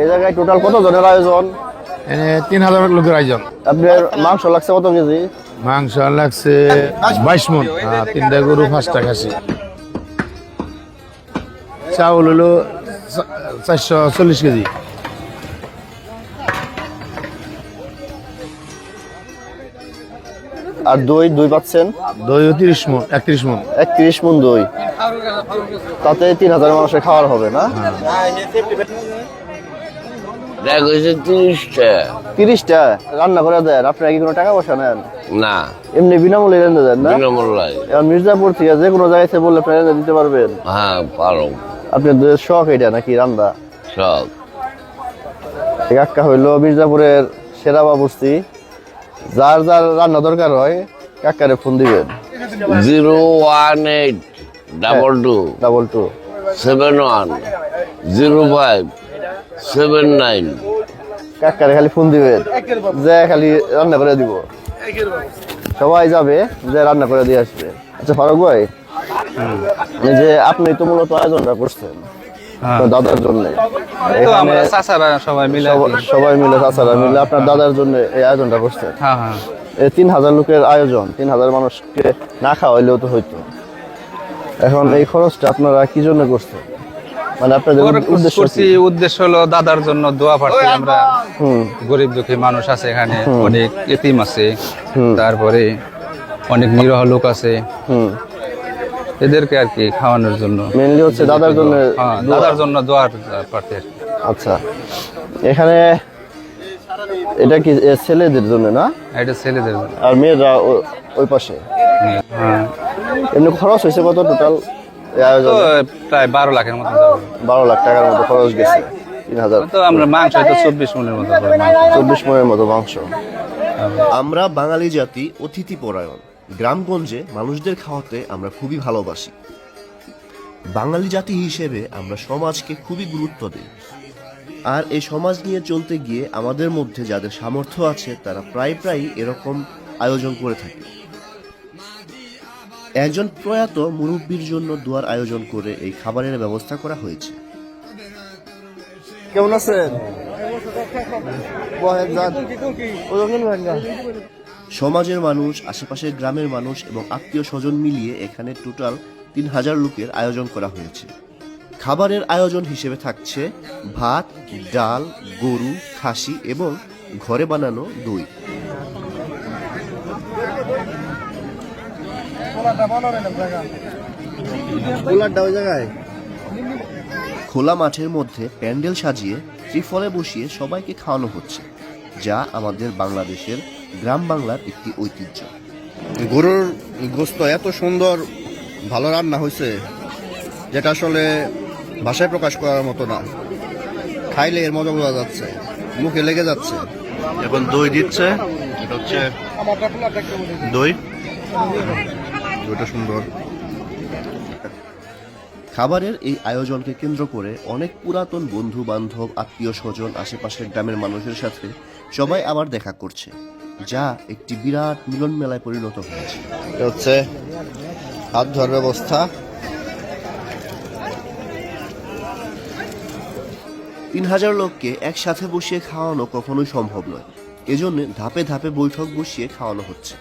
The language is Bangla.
এই জায়গায় টোটাল কত জনের আয়োজন তিন হাজার লোকের আয়োজন। আপনার মাংস লাগছে কত কেজি? মাংস লাগছে বাইশ মন। হ্যাঁ, তিনটা গরু পাঁচটা খাসি। চাউল হলো চারশো চল্লিশ কেজি। আর দই দই পাচ্ছেন? দই তিরিশ মন একত্রিশ মন। একত্রিশ মন দই। তাতে তিন হাজার মানুষের খাওয়ার হবে না? দেখ হয়েছে তিরিশটা। তিরিশটা? রান্না করে দেন আপনারা কি কোনো টাকা পয়সা নেন? না। এমনি বিনামূল্যে রেঁধে দেন না? বিনামূল্যায় এখন মির্জাপুর থেকে যে কোনো জায়গায় বললে আপনি রেঁধে দিতে পারবেন? হ্যাঁ পারো। আপনাদের শখ এটা নাকি রান্না? সব এই কাকা হইল মির্জাপুরের সেরা বাবুর্চি। যার যার রান্না দরকার হয় কাকারে ফোন দিবেন। Zero one eight double two. Double two seven one zero five. Seven nine. কাকারে খালি ফোন দিবেন যে খালি রান্না করে দিব। সবাই যাবে যে রান্না করে দিয়ে আসবে। আচ্ছা ফারুক ভাই যে আপনি তো মূলত আয়োজনটা করছেন দাদার জন্য। তো আমরা চাচারা সবাই মিলে। সবাই মিলে তাছাড়া মিলে আপনার দাদার জন্য এই আয়োজনটা করছেন। হ্যাঁ হ্যাঁ। এই তিন হাজার লোকের আয়োজন তিন হাজার মানুষকে না খাওয়াইলেও তো হইতো। এখন এই খরচটা আপনারা কি জন্য করছেন? মানে আপনাদের উদ্দেশ্য করছি উদ্দেশ্য হলো দাদার জন্য দোয়া পাচ্ছি আমরা। গরিব দুঃখী মানুষ আছে এখানে অনেক এতিম আছে। তারপরে অনেক নিরহ লোক আছে। হুম। এদেরকে আর কি খাওয়ানোর জন্য। মেনলি হচ্ছে দাদার জন্য হ্যাঁ দাদার জন্য দোয়ার কি। আচ্ছা। এখানে এটা কি ছেলেদের জন্য না? এটা ছেলেদের জন্য। আর মেয়েরা ওই পাশে? হ্যাঁ। এমনি খরচ হয়েছে কত টোটাল প্রায় বারো লাখের মতো বারো লাখ টাকার মতো খরচ গেছে তিন হাজার। তো আমরা মাংস হয়তো চব্বিশ মনের মতো চব্বিশ মনের মতো মাংস। আমরা বাঙালি জাতি অতিথি পরায়ণ। গ্রামগঞ্জে মানুষদের খাওয়াতে আমরা খুবই ভালোবাসি। বাঙালি জাতি হিসেবে আমরা সমাজকে খুবই গুরুত্ব দিই। আর এই সমাজ নিয়ে চলতে গিয়ে আমাদের মধ্যে যাদের সামর্থ্য আছে তারা প্রায় প্রায় এরকম আয়োজন করে থাকে। একজন প্রয়াত মুরব্বীর জন্য দুয়ার আয়োজন করে এই খাবারের ব্যবস্থা করা হয়েছে। কেমন আছেন। সমাজের মানুষ আশেপাশের গ্রামের মানুষ এবং আত্মীয় স্বজন মিলিয়ে এখানে টোটাল তিন হাজার লোকের আয়োজন করা হয়েছে। খাবারের আয়োজন হিসেবে থাকছে ভাত ডাল গরু খাসি এবং ঘরে বানানো দই কুলারটা ওই জায়গায় খোলা মাঠের মধ্যে প্যান্ডেল সাজিয়ে ত্রিফলে বসিয়ে সবাইকে খাওয়ানো হচ্ছে যা আমাদের বাংলাদেশের গ্রাম বাংলার একটি ঐতিহ্য। গরুর গোস্ত এত সুন্দর ভালো রান্না হয়েছে যেটা আসলে ভাষায় প্রকাশ করার মতো না। খাইলে এর মজা বোঝা যাচ্ছে মুখে লেগে যাচ্ছে। এখন দই দিচ্ছে এটা হচ্ছে দই। দইটা সুন্দর। খাবারের এই আয়োজনকে কেন্দ্র করে অনেক পুরাতন বন্ধু বান্ধব আত্মীয় স্বজন আশেপাশের গ্রামের মানুষের সাথে সবাই আবার দেখা করছে যা একটি বিরাট মিলন মেলায় পরিণত হয়েছে। এটা হচ্ছে হাত ধোয়ার ব্যবস্থা। তিন হাজার লোককে একসাথে বসিয়ে খাওয়ানো কখনোই সম্ভব নয়। এজন্য ধাপে ধাপে বৈঠক বসিয়ে খাওয়ানো হচ্ছে।